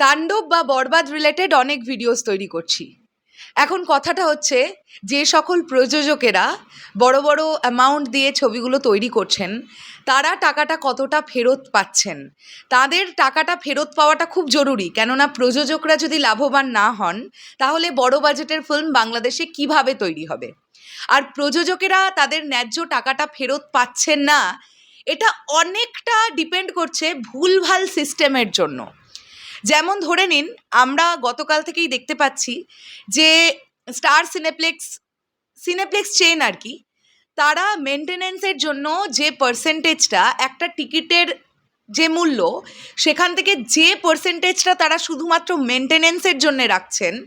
তাণ্ডব বা বরবাদ রিলেটেড অনেক ভিডিওস তৈরি করছি। এখন কথাটা হচ্ছে, যে সকল প্রযোজকেরা বড় বড় অ্যামাউন্ট দিয়ে ছবিগুলো তৈরি করছেন, তারা টাকাটা কতটা ফেরত পাচ্ছেন? তাদের টাকাটা ফেরত পাওয়াটা খুব জরুরি, কেননা প্রযোজকরা যদি লাভবান না হন, তাহলে বড় বাজেটের ফিল্ম বাংলাদেশে কীভাবে তৈরি হবে? আর প্রযোজকেরা তাদের ন্যায্য টাকাটা ফেরত পাচ্ছেন না, এটা অনেকটা ডিপেন্ড করছে ভুলভাল সিস্টেমের জন্য। যেমন ধরে নিন, আমরা গতকাল থেকেই দেখতে পাচ্ছি যে স্টার সিনেপ্লেক্স সিনেপ্লেক্স চেন আর কি, তারা মেনটেনেন্সের জন্য যে পার্সেন্টেজটা, একটা টিকিটের যে মূল্য, সেখান থেকে যে পার্সেন্টেজটা তারা শুধুমাত্র মেনটেনেন্সের জন্য রাখছেন,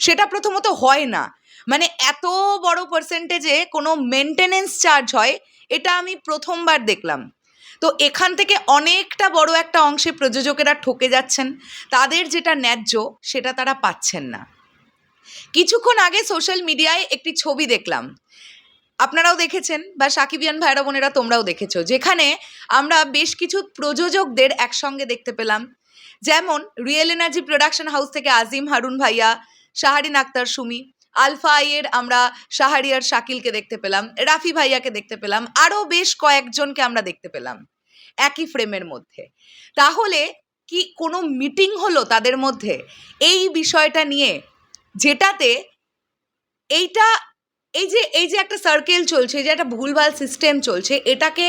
সেটা প্রথমত হয় না। মানে এত বড় পার্সেন্টেজে কোনো মেনটেনেন্স চার্জ হয়, এটা আমি প্রথমবার দেখলাম। তো এখান থেকে অনেকটা বড় একটা অংশে প্রযোজকেরা ঠকে যাচ্ছেন। তাদের যেটা ন্যায্য, সেটা তারা পাচ্ছেন না। কিছুক্ষণ আগে সোশ্যাল মিডিয়ায় একটি ছবি দেখলাম। আপনারাও দেখেছেন বা সাকিবিয়ান ভাইরা বোনেরা তোমরাও দেখেছ, যেখানে আমরা বেশ কিছু প্রযোজকদের একসঙ্গে দেখতে পেলাম। যেমন রিয়েল এনার্জি প্রোডাকশন হাউস থেকে আজিম হারুন ভাইয়া, শাহারিন আক্তার সুমি আলফা আইয়ের আমরা শাহারিয়ার শাকিলকে দেখতে পেলাম, রাফি ভাইয়াকে দেখতে পেলাম, আরও বেশ কয়েকজনকে আমরা দেখতে পেলাম একই ফ্রেমের মধ্যে। তাহলে কি কোনো মিটিং হলো তাদের মধ্যে? এই বিষয়টা নিয়ে যেটাতে এইটা, এই যে এই যে একটা সার্কেল চলছে যে একটা ভুলভাল সিস্টেম চলছে, এটাকে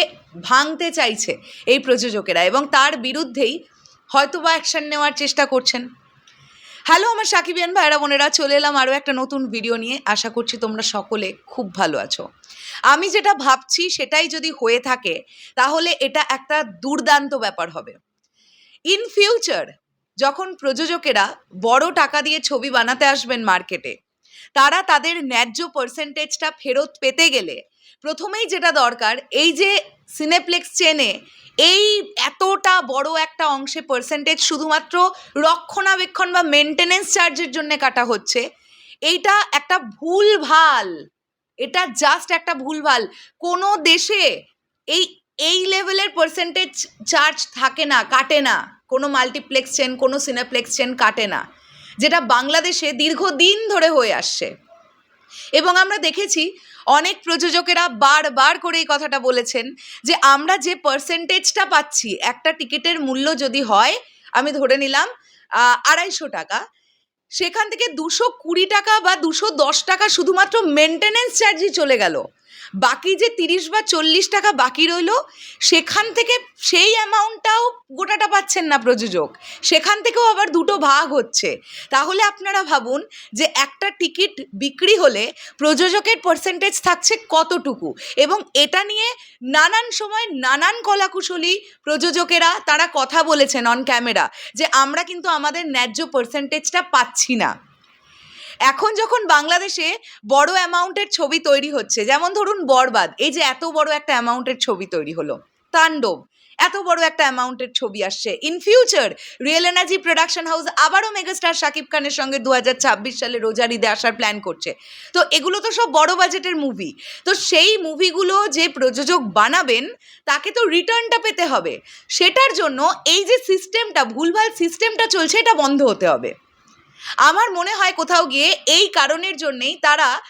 ভাঙতে চাইছে এই প্রযোজকেরা এবং তার বিরুদ্ধেই হয়তো বা অ্যাকশন নেওয়ার চেষ্টা করছেন। হ্যালো আমার সাকিবিয়ান ভাইরা বোনেরা, চলে এলাম আরও একটা নতুন ভিডিও নিয়ে। আশা করছি তোমরা সকলে খুব ভালো আছো। আমি যেটা ভাবছি, সেটাই যদি হয়ে থাকে, তাহলে এটা একটা দুর্দান্ত ব্যাপার হবে। ইন ফিউচার যখন প্রযোজকেরা বড় টাকা দিয়ে ছবি বানাতে আসবেন মার্কেটে তারা তাদের ন্যায্য পার্সেন্টেজটা ফেরত পেতে গেলে প্রথমেই যেটা দরকার, এই যে সিনেপ্লেক্স চেনে এই এতটা বড় একটা অংশে পার্সেন্টেজ শুধুমাত্র রক্ষণাবেক্ষণ বা মেনটেনেন্স চার্জের জন্য কাটা হচ্ছে, এইটা একটা ভুল ভালো এটা জাস্ট একটা ভুল ভালো কোনো দেশে এই এই লেভেলের পার্সেন্টেজ চার্জ থাকে না, কাটে না, কোনো মাল্টিপ্লেক্স চেন কোনো সিনেপ্লেক্স চেন কাটে না, যেটা বাংলাদেশে দীর্ঘদিন ধরে হয়ে আসছে। এবং আমরা দেখেছি অনেক প্রযোজকেরা বারবার করে এই কথাটা বলেছেন যে আমরা যে পার্সেন্টেজটা পাচ্ছি, একটা টিকিটের মূল্য যদি হয়, আমি ধরে নিলাম আড়াইশো টাকা, সেখান থেকে দুশো কুড়ি টাকা বা দুশো দশ টাকা শুধুমাত্র মেনটেনেন্স চার্জই চলে গেল। বাকি যে তিরিশ বা চল্লিশ টাকা বাকি রইল, সেখান থেকে সেই অ্যামাউন্টটাও গোটাটা পাচ্ছেন না প্রযোজক। সেখান থেকেও আবার দুটো ভাগ হচ্ছে। তাহলে আপনারা ভাবুন যে একটা টিকিট বিক্রি হলে প্রযোজকের পার্সেন্টেজ থাকছে কতটুকু? এবং এটা নিয়ে নানান সময় নানান কলাকুশলী প্রযোজকেরা, তারা কথা বলেছেন অন ক্যামেরা যে আমরা কিন্তু আমাদের ন্যায্য পার্সেন্টেজটা পাচ্ছি না। এখন যখন বাংলাদেশে বড় অ্যামাউন্টের ছবি তৈরি হচ্ছে, যেমন ধরুন বরবাদ, এই যে এত বড় একটা অ্যামাউন্টের ছবি তৈরি হলো, তাণ্ডব, এত বড় একটা অ্যামাউন্টের ছবি আসছে। In future real energy production house আবারও মেগাস্টার শাকিব খানের সঙ্গে দু হাজার ছাব্বিশ সালে রোজার ঈদে আসার প্ল্যান করছে। তো এগুলো তো সব বড় বাজেটের মুভি তো সেই মুভিগুলো যে প্রযোজক বানাবেন, তাকে তো রিটার্নটা পেতে হবে। সেটার জন্য এই যে সিস্টেমটা ভুলভাল সিস্টেমটা চলছে, এটা বন্ধ হতে হবে। আমার মনে হয় কোথাও গিয়ে এই কারণের জন্যেই তারা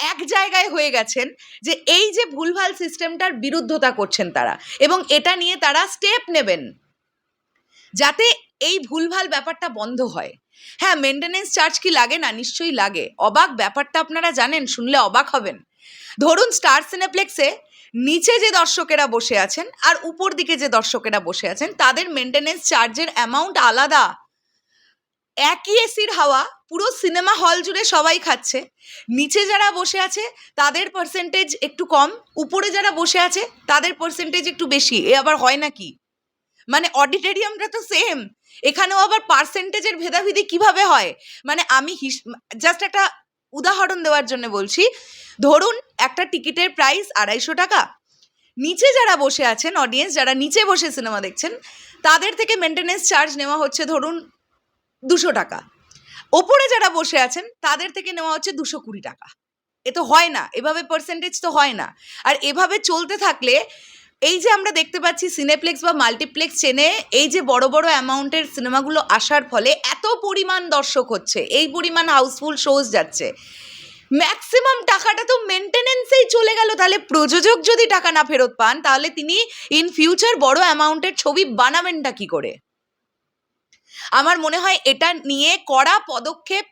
এক জায়গায় হয়ে গেছেন যে এই যে ভুলভাল সিস্টেমটার বিরুদ্ধতা করছেন তারা এবং এটা নিয়ে তারা স্টেপ নেবেন। যাতে এই ভুলভাল ব্যাপারটা বন্ধ হয়। হ্যাঁ মেনটেনেন্স চার্জ কি লাগে? না, নিশ্চয়ই লাগে। অবাক ব্যাপারটা আপনারা জানেন, শুনলে অবাক হবেন। ধরুন, স্টার সিনেপ্লেক্সে নিচে যে দর্শকেরা বসে আছেন আর উপর দিকে যে দর্শকেরা বসে আছেন, তাদের মেনটেনেন্স চার্জের অ্যামাউন্ট আলাদা। একই এসির হাওয়া পুরো সিনেমা হল জুড়ে সবাই খাচ্ছে। নিচে যারা বসে আছে, তাদের পার্সেন্টেজ একটু কম। উপরে যারা বসে আছে, তাদের পার্সেন্টেজ একটু বেশি। এ আবার হয় নাকি মানে অডিটোরিয়ামটা তো সেম এখানেও আবার পার্সেন্টেজের ভেদাভেদি কীভাবে হয়? মানে আমি হিস জাস্ট একটা উদাহরণ দেওয়ার জন্য বলছি। ধরুন, একটা টিকিটের প্রাইস আড়াইশো টাকা। নিচে যারা বসে আছেন অডিয়েন্স যারা নিচে বসে সিনেমা দেখছেন, তাদের থেকে মেনটেনেন্স চার্জ নেওয়া হচ্ছে ধরুন দুশো টাকা। ওপরে যারা বসে আছেন, তাদের থেকে নেওয়া হচ্ছে দুশো কুড়ি টাকা। এ তো হয় না, এভাবে পার্সেন্টেজ তো হয় না। আর এভাবে চলতে থাকলে, এই যে আমরা দেখতে পাচ্ছি সিনেপ্লেক্স বা মাল্টিপ্লেক্স চেনে, এই যে বড় বড় অ্যামাউন্টের সিনেমাগুলো আসার ফলে এত পরিমাণ দর্শক হচ্ছে, এই পরিমাণ হাউসফুল শোজ যাচ্ছে। ম্যাক্সিমাম টাকাটা তো মেনটেনেন্সেই চলে গেল। তাহলে প্রযোজক যদি টাকা না ফেরত পান, তাহলে তিনি ইন ফিউচার বড় অ্যামাউন্টের ছবি বানাবেনটা কি করে? আমার মনে হয় এটা নিয়ে কড়া পদক্ষেপ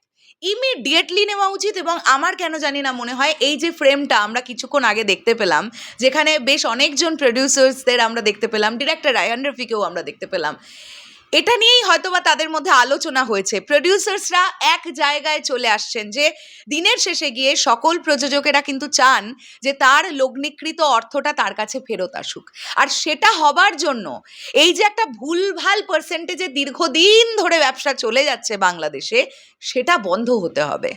ইমিডিয়েটলি নেওয়া উচিত এবং আমার কেন জানি না মনে হয় এই যে ফ্রেমটা আমরা কিছুক্ষণ আগে দেখতে পেলাম, যেখানে বেশ অনেকজন প্রডিউসার্সদের আমরা দেখতে পেলাম ডিরেক্টর রায়ান রফিকেও আমরা দেখতে পেলাম। এটা নিয়েই হয়তোবা তাদের মধ্যে আলোচনা হয়েছে। প্রডিউসার্সরা এক জায়গায় চলে আসছেন যে, দিনের শেষে গিয়ে সকল প্রযোজকেরা কিন্তু চান যে তার লগ্নিকৃত অর্থটা তার কাছে ফেরত আসুক। আর সেটা হবার জন্য এই যে একটা ভুলভাল পার্সেন্টেজে দীর্ঘদিন ধরে ব্যবসা চলে যাচ্ছে বাংলাদেশে, সেটা বন্ধ হতে হবে।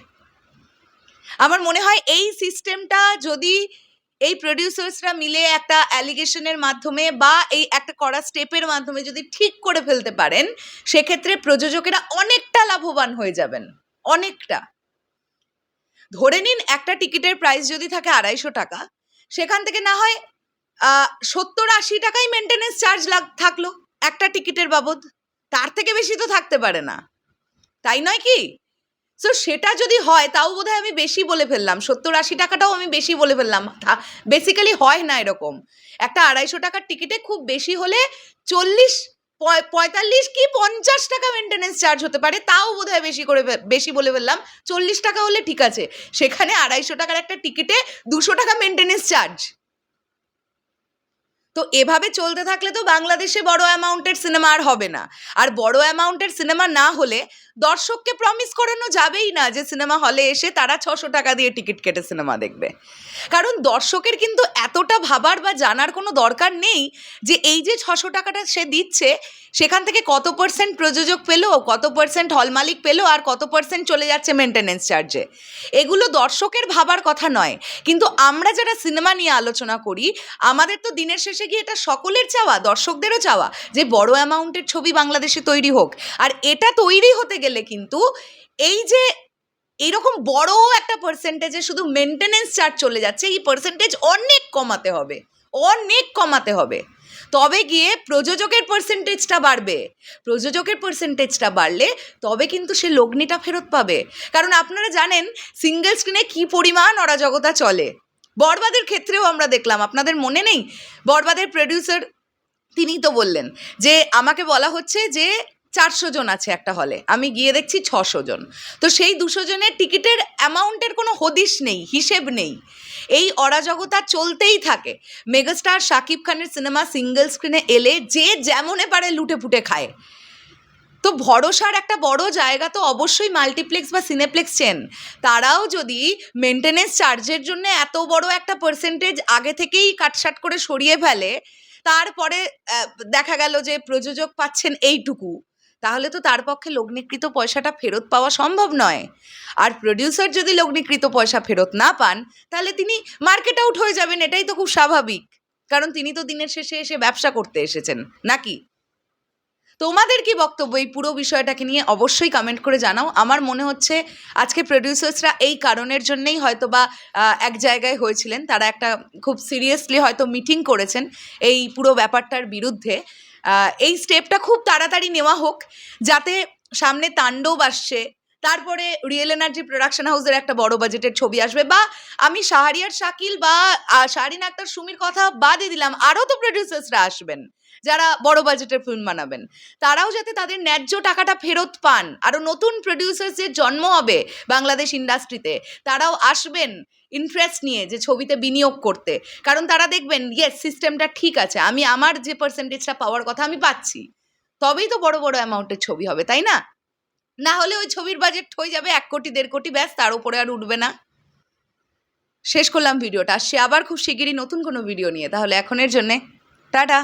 আমার মনে হয় এই সিস্টেমটা যদি এই প্রডিউসার্সরা মিলে একটা অ্যালিগেশনের মাধ্যমে বা এই একটা করা স্টেপের মাধ্যমে যদি ঠিক করে ফেলতে পারেন, সেক্ষেত্রে প্রযোজকেরা অনেকটা লাভবান হয়ে যাবেন। অনেকটা। ধরে নিন একটা টিকিটের প্রাইস যদি থাকে আড়াইশো টাকা, সেখান থেকে না হয় সত্তর আশি টাকাই মেনটেনেন্স চার্জ লাগ, থাকল একটা টিকিটের বাবদ। তার থেকে বেশি তো থাকতে পারে না। তাই নয় কি? সো সেটা যদি হয়, তাও বোধহয় আমি বেশি বলে ফেললাম। সত্তর আশি টাকাটাও আমি বেশি বলে ফেললাম। বেসিক্যালি হয় না এরকম। একটা আড়াইশো টাকার টিকিটে খুব বেশি হলে চল্লিশ, পঁয়- পঁয়তাল্লিশ কি পঞ্চাশ টাকা মেনটেনেন্স চার্জ হতে পারে, তাও বোধহয় বেশি করে বেশি বলে ফেললাম। চল্লিশ টাকা হলে ঠিক আছে। সেখানে আড়াইশো টাকার একটা টিকিটে দুশো টাকা মেনটেনেন্স চার্জ তো এভাবে চলতে থাকলে তো বাংলাদেশে বড় অ্যামাউন্টের সিনেমা আর হবে না। আর বড় অ্যামাউন্টের সিনেমা না হলে দর্শককে প্রমিস করানো যাবেই না যে সিনেমা হলে এসে তারা ছশো টাকা দিয়ে টিকিট কেটে সিনেমা দেখবে। কারণ দর্শকের কিন্তু এতটা ভাবার বা জানার কোনো দরকার নেই যে এই যে ছশো টাকাটা সে দিচ্ছে, সেখান থেকে কত পার্সেন্ট প্রযোজক পেল, কত পার্সেন্ট হল মালিক পেল আর কত পার্সেন্ট চলে যাচ্ছে মেনটেনেন্স চার্জে এগুলো দর্শকের ভাবার কথা নয়। কিন্তু আমরা যারা সিনেমা নিয়ে আলোচনা করি, আমাদের তো দিনের শেষে গিয়ে এটা সকলের চাওয়া, দর্শকদেরও চাওয়া যে বড় অ্যামাউন্টের ছবি বাংলাদেশে তৈরি হোক। আর এটা তৈরি হতে গেলে কিন্তু এই যে এইরকম বড় একটা পার্সেন্টেজে শুধু মেনটেনেন্স চার্জ চলে যাচ্ছে, এই পার্সেন্টেজ অনেক কমাতে হবে, অনেক কমাতে হবে। তবে গিয়ে প্রযোজকের পার্সেন্টেজটা বাড়বে, প্রযোজকের পার্সেন্টেজটা বাড়লে তবে কিন্তু সে লগ্নিটা ফেরত পাবে। কারণ আপনারা জানেন সিঙ্গেল স্ক্রিনে কী পরিমাণ অরাজকতা চলে। বরবাদের ক্ষেত্রেও আমরা দেখলাম, আপনাদের মনে নেই? বরবাদের প্রডিউসার তিনিই তো বললেন যে, আমাকে বলা হচ্ছে যে, চারশো জন আছে একটা হলে আমি গিয়ে দেখছি ছশো জন। তো সেই দুশো জনের টিকিটের অ্যামাউন্টের কোনো হদিশ নেই, হিসেব নেই। এই অরাজকতা চলতেই থাকে। মেগাস্টার শাকিব খানের সিনেমা সিঙ্গেল স্ক্রিনে এলে যে যেমনে পারে লুটে ফুটে খায়। তো ভরসার একটা বড় জায়গা তো অবশ্যই মাল্টিপ্লেক্স বা সিনেপ্লেক্স চেন। তারাও যদি মেনটেনেন্স চার্জের জন্য এত বড় একটা পার্সেন্টেজ আগে থেকেই কাটসাট করে সরিয়ে ফেলে, তারপরে দেখা গেল যে প্রযোজক পাচ্ছেন এইটুকু, তাহলে তো তার পক্ষে লগ্নিকৃত পয়সাটা ফেরত পাওয়া সম্ভব নয়। আর প্রডিউসার যদি লগ্নিকৃত পয়সা ফেরত না পান, তাহলে তিনি মার্কেট আউট হয়ে যাবেন, এটাই তো খুব স্বাভাবিক। কারণ তিনি তো দিনের শেষে এসে ব্যবসা করতে এসেছেন, নাকি? তোমাদের কি বক্তব্য এই পুরো বিষয়টাকে নিয়ে অবশ্যই কমেন্ট করে জানাও। আমার মনে হচ্ছে আজকে প্রডিউসার্সরা এই কারণের জন্যেই হয়তো বা এক জায়গায় হয়েছিলেন। তারা একটা খুব সিরিয়াসলি হয়তো মিটিং করেছেন এই পুরো ব্যাপারটার বিরুদ্ধে। এই স্টেপটা খুব তাড়াতাড়ি নেওয়া হোক, যাতে সামনে তাণ্ডব আসছে তারপরে রিয়েল এনার্জি প্রোডাকশন হাউসের একটা বড় বাজেটের ছবি আসবে বা আমি শাহরিয়ার শাকিল বা শাহরিন আক্তার সুমির কথা বাদই দিলাম, আরও তো প্রডিউসার্সরা আসবেন যারা বড় বাজেটের ফিল্ম বানাবেন। তারাও যাতে তাদের ন্যায্য টাকাটা ফেরত পান। আরও নতুন প্রডিউসার্সের জন্ম হবে বাংলাদেশ ইন্ডাস্ট্রিতে তারাও আসবেন ইন্টারেস্ট নিয়ে যে ছবিতে বিনিয়োগ করতে। কারণ তারা দেখবেন ইয়েস সিস্টেমটা ঠিক আছে, আমি আমার যে পার্সেন্টেজটা পাওয়ার কথা আমি পাচ্ছি। তবেই তো বড় বড় অ্যামাউন্টের ছবি হবে, তাই না? না হলে ওই ছবির বাজেট হয়ে যাবে এক কোটি, দেড় কোটি, ব্যাস, তার উপরে আর উঠবে না। শেষ করলাম ভিডিওটা। আসছি আবার খুব শিগগিরই নতুন কোনো ভিডিও নিয়ে। তাহলে এখনের জন্যে, টাটা!